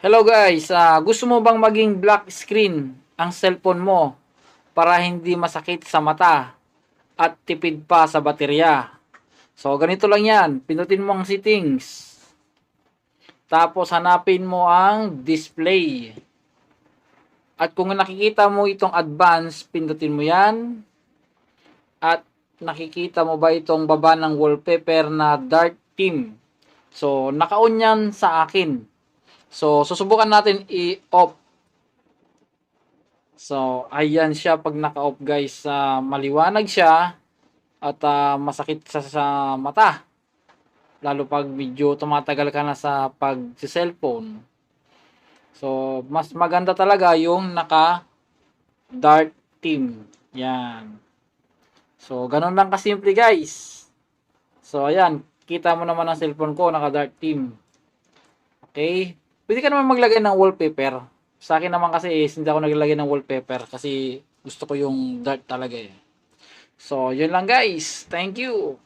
Hello guys, ah, gusto mo bang maging black screen ang cellphone mo para hindi masakit sa mata at tipid pa sa baterya? So ganito lang yan, pindutin mo ang settings. Tapos hanapin mo ang display. At kung nakikita mo itong advance, pindutin mo yan. At nakikita mo ba itong baba ng wallpaper na dark theme? So naka-on yan sa akin. So, susubukan natin i-off. So, ayan siya pag naka-off guys. Ah, maliwanag siya at ah, masakit sa, sa mata. Lalo pag medyo tumatagal ka na sa pag-cellphone. So, mas maganda talaga yung naka dark theme. Yan. So, ganun lang kasimple guys. So, ayan. Kita mo naman ang cellphone ko, naka dark theme. Okay? Pwede ka naman maglagay ng wallpaper. Sa akin naman kasi is, hindi ako naglagay ng wallpaper kasi gusto ko yung dark talaga eh. So, yun lang guys. Thank you.